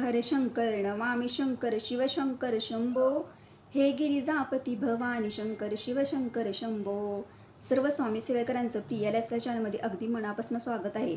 हर शंकर नमामि शंकर शिवशंकर शंभो. हे गिरिजापती भवानी शंकर शिवशंकर शंभो. सर्व स्वामी सेवेकरांचं प्रिय लाईफस्टाईल चॅनलमध्ये अगदी मनापासून स्वागत आहे.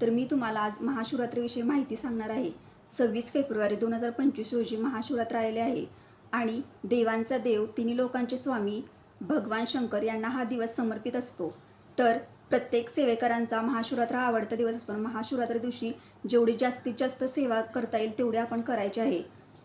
तर मी तुम्हाला आज महाशिवरात्रीविषयी माहिती सांगणार आहे. सव्वीस फेब्रुवारी दोन हजार पंचवीस रोजी महाशिवरात्र आलेले आहे. आणि देवांचा देव तिन्ही लोकांचे स्वामी भगवान शंकर यांना हा दिवस समर्पित असतो. तर प्रत्येक सेवेकरांचा महाशिवरात्र हा आवडता दिवस असतो. महाशिवरात्री दिवशी जेवढी जास्तीत जास्त सेवा करता येईल तेवढी आपण करायची आहे.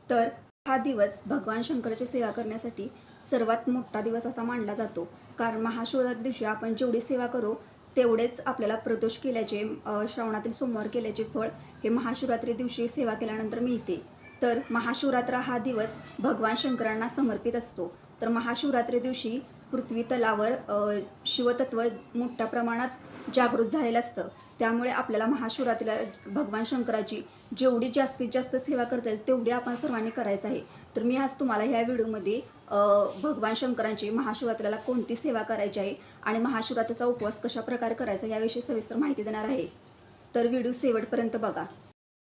तर हा दिवस भगवान शंकराची सेवा करण्यासाठी सर्वात मोठा दिवस असा मानला जातो. कारण महाशिवरात्री दिवशी आपण जेवढी सेवा करू तेवढेच आपल्याला प्रदोष केल्याचे श्रावणातील सोमवार केल्याचे फळ हे महाशिवरात्री दिवशी सेवा केल्यानंतर मिळते. तर महाशिवरात्र हा दिवस भगवान शंकरांना समर्पित असतो. तर महाशिवरात्री दिवशी पृथ्वी तलावर शिवतत्व मोठ्या प्रमाणात जागृत झालेलं असतं. त्यामुळे आपल्याला महाशिवरात्रीला भगवान शंकराची जेवढी जास्तीत जास्त सेवा करता येईल तेवढी आपण सर्वांनी करायचं आहे. तर मी आज तुम्हाला ह्या व्हिडिओमध्ये भगवान शंकरांची महाशिवरात्रीला कोणती सेवा करायची आहे आणि महाशिवरात्रीचा उपवास कशा प्रकारे करायचा याविषयी सविस्तर माहिती देणार आहे. तर व्हिडिओ शेवटपर्यंत बघा.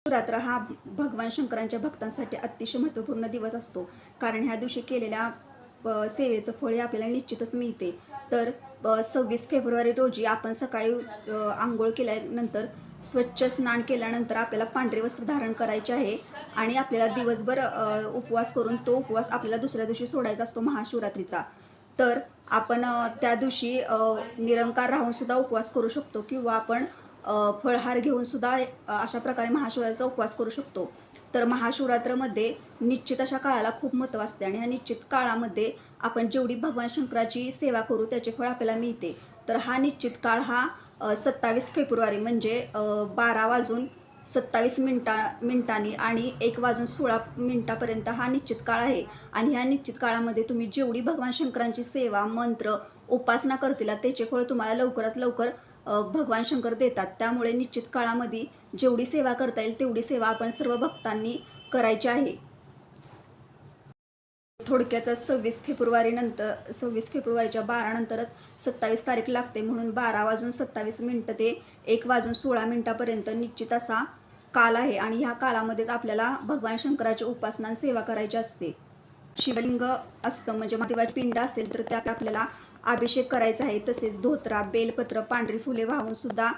शिवरात्र हा भगवान शंकरांच्या भक्तांसाठी अतिशय महत्त्वपूर्ण दिवस असतो. कारण ह्या दिवशी केलेल्या सेवेचं फळ हे आपल्याला निश्चितच मिळते. तर सव्वीस फेब्रुवारी रोजी आपण सकाळी आंघोळ केल्यानंतर स्वच्छ स्नान केल्यानंतर आपल्याला पांढरे वस्त्र धारण करायचे आहे आणि आपल्याला दिवसभर उपवास करून तो उपवास आपल्याला दुसऱ्या दिवशी सोडायचा असतो महाशिवरात्रीचा. तर आपण त्या दिवशी निरंकार राहूनसुद्धा उपवास करू शकतो किंवा आपण फळहार घेऊन सुद्धा अशा प्रकारे महाशिवरात्रीचा उपवास करू शकतो. तर महाशिवरात्रमध्ये निश्चित अशा काळाला खूप महत्त्व असते आणि ह्या निश्चित काळामध्ये आपण जेवढी भगवान शंकराची सेवा करू त्याचे फळ आपल्याला मिळते. तर हा निश्चित काळ हा सत्तावीस फेब्रुवारी म्हणजे बारा वाजून सत्तावीस मिनटा मिनिटांनी आणि एक वाजून सोळा मिनटापर्यंत हा निश्चित काळ आहे. आणि ह्या निश्चित काळामध्ये तुम्ही जेवढी भगवान शंकरांची सेवा मंत्र उपासना करतील त्याचे फळ तुम्हाला लवकरात लवकर भगवान शंकर देतात. त्यामुळे निश्चित काळामध्ये जेवढी सेवा करता येईल तेवढी सेवा आपण सर्व भक्तांनी करायची आहे. थोडक्यातच सव्वीस फेब्रुवारी नंतर सव्वीस फेब्रुवारीच्या बारानंतरच सत्तावीस तारीख लागते. म्हणून बारा वाजून सत्तावीस मिनटं ते एक वाजून सोळा मिनटापर्यंत निश्चित असा काल आहे. आणि ह्या कालामध्येच आपल्याला भगवान शंकराची उपासना सेवा करायची असते. शिवलिंग असतं. म्हणजे महादेवाची पिंड असेल तर त्यात आपल्याला अभिषेक करायचा आहे. तसेच धोत्रा बेलपत्र पांढरी फुले वाहून सुद्धा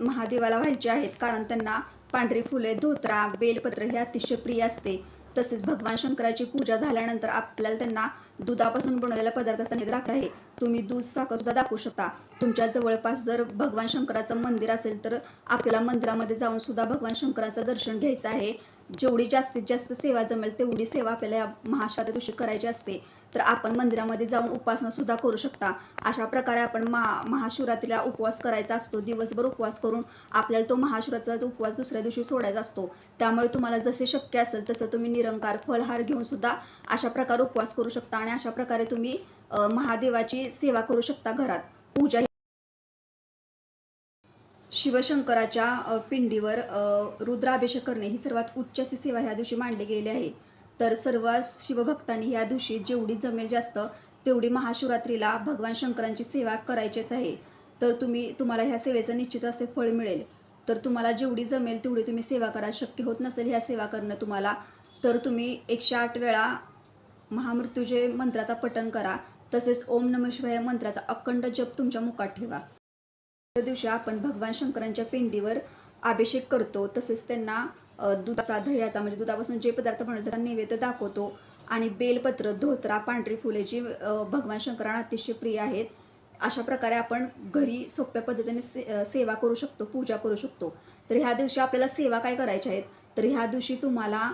महादेवाला व्हायचे आहेत. कारण त्यांना पांढरी फुले धोत्रा बेलपत्र हे अतिशय प्रिय असते. तसेच भगवान शंकराची पूजा झाल्यानंतर आपल्याला त्यांना दुधापासून बनवलेल्या पदार्थाचा निद्राक आहे. तुम्ही दूध साखर सुद्धा दाखवू शकता. तुमच्या जवळपास जर भगवान शंकराचं मंदिर असेल तर आपल्याला मंदिरामध्ये जाऊन सुद्धा भगवान शंकराचं दर्शन घ्यायचं आहे. जेवढी जास्तीत जास्त सेवा जमेल तेवढी सेवा आपल्याला या महाशिवरात्री दिवशी करायची असते. तर आपण मंदिरामध्ये जाऊन उपासना सुद्धा करू शकता. अशा प्रकारे आपण महा महाशिवरात्रीला उपवास करायचा असतो. दिवसभर उपवास करून आपल्याला तो महाशिवरात्रीचा उपवास दुसऱ्या दिवशी सोडायचा असतो. त्यामुळे तुम्हाला जसे शक्य असेल तसं तुम्ही निरंकार फलहार घेऊन सुद्धा अशा प्रकारे उपवास करू शकता. आणि अशा प्रकारे तुम्ही महादेवाची सेवा करू शकता घरात. पूजा शिवशंकराच्या पिंडीवर रुद्राभिषेक करणे ही सर्वात उच्च अशी सेवा ह्या दिवशी मांडली गेली आहे. तर सर्व शिवभक्तांनी ह्या दिवशी जेवढी जमेल जास्त तेवढी महाशिवरात्रीला भगवान शंकरांची सेवा करायचीच आहे. तर तुम्ही तुम्हाला ह्या सेवेचं निश्चित असे फळ मिळेल. तर तुम्हाला जेवढी जमेल तेवढी तुम्ही सेवा करा. शक्य होत नसेल ह्या सेवा करणं तुम्हाला तर तुम्ही एकशे आठ वेळा महामृत्यूजय मंत्राचा पठण करा. तसेच ओम नम शिवाय मंत्राचा अखंड जप तुमच्या मुखात ठेवा. त्या दिवशी आपण भगवान शंकरांच्या पिंडीवर अभिषेक करतो. तसेच त्यांना दुधाचा दह्याचा म्हणजे दुधापासून जे पदार्थ बनवले त्यांना नैवेद्य दाखवतो. आणि बेलपत्र धोत्रा पांढरी फुले जी भगवान शंकरांना अतिशय प्रिय आहेत अशा प्रकारे आपण घरी सोप्या पद्धतीने से सेवा करू शकतो पूजा करू शकतो. तर ह्या दिवशी आपल्याला सेवा काय करायच्या आहेत? तर ह्या दिवशी तुम्हाला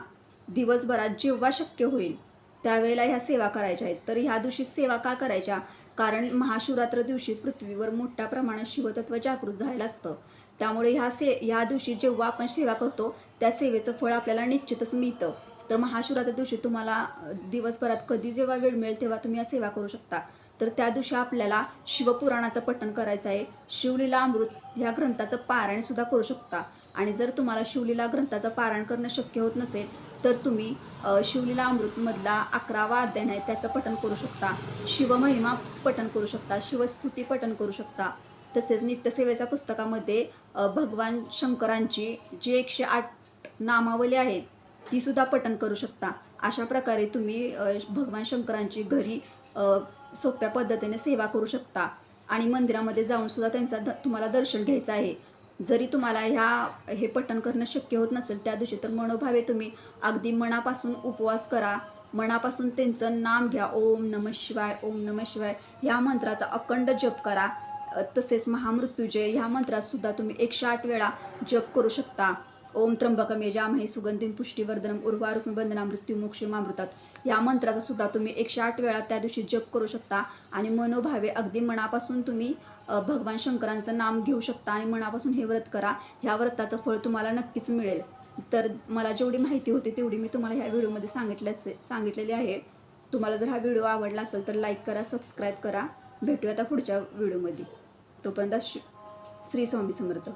दिवसभरात जेव्हा शक्य होईल त्यावेळेला ह्या सेवा करायच्या आहेत. तर ह्या दिवशी सेवा का करायच्या? कारण महाशिवरात्र दिवशी पृथ्वीवर मोठ्या प्रमाणात शिवतत्व जागृत झालेलं असतं. त्यामुळे ह्या से ह्या दिवशी जेव्हा आपण सेवा करतो त्या सेवेचं फळ आपल्याला निश्चितच मिळतं. तर महाशिवरात्र दिवशी तुम्हाला दिवसभरात कधी जेव्हा वेळ मिळेल तेव्हा तुम्ही या सेवा करू शकता. तर त्या दिवशी आपल्याला शिवपुराणाचं पठण करायचं आहे. शिवलीला अमृत ह्या ग्रंथाचं पारायणसुद्धा करू शकता. आणि जर तुम्हाला शिवलीला ग्रंथाचं पारायण करणं शक्य होत नसेल तर तुम्ही शिवलीला अमृतमधला अकरावा अध्याय आहे त्याचं पठण करू शकता. शिवमहिमा पठण करू शकता. शिवस्तुती पठण करू शकता. तसेच नित्यसेवेच्या पुस्तकामध्ये भगवान शंकरांची जी एकशे आठ नामावली आहेत तीसुद्धा पठन पठण करू शकता. अशा प्रकारे तुम्ही भगवान शंकरांची घरी सोप्या पद्धतीने सेवा करू शकता. आणि मंदिरामध्ये जाऊन सुद्धा त्यांचा द तुम्हाला दर्शन घ्यायचं आहे. जरी तुम्हाला ह्या हे पठण करणं शक्य होत नसेल त्या दिवशी तर मनोभावे तुम्ही अगदी मनापासून उपवास करा. मनापासून त्यांचं नाम घ्या. ओम नम शिवाय ओम नम शिवाय. ह्या मंत्राचा अखंड जप करा. तसेच महामृत्यूजय ह्या मंत्रात सुद्धा तुम्ही एकशे आठ वेळा जप करू शकता. ओम त्र्यंबकम यजामहे सुगंधिम पुष्टीवर्धनम उर्वारुक्मी बंधना मृत्यू मोक्षमामृतात या मंत्राचा सुद्धा तुम्ही एकशे आठ वेळा त्या दिवशी जप करू शकता आणि मनोभावे अगदी मनापासून तुम्ही भगवान शंकरांचं नाम घेऊ शकता आणि मनापासून हे व्रत करा. ह्या व्रताचं फळ तुम्हाला नक्कीच मिळेल. तर मला जेवढी माहिती होती तेवढी मी तुम्हाला ह्या व्हिडिओमध्ये सांगितले असे सांगितलेली आहे. तुम्हाला जर हा व्हिडिओ आवडला असेल तर लाईक करा सबस्क्राईब करा. भेटूया आता पुढच्या व्हिडिओमध्ये. तोपर्यंत श्री स्वामी समर्थ.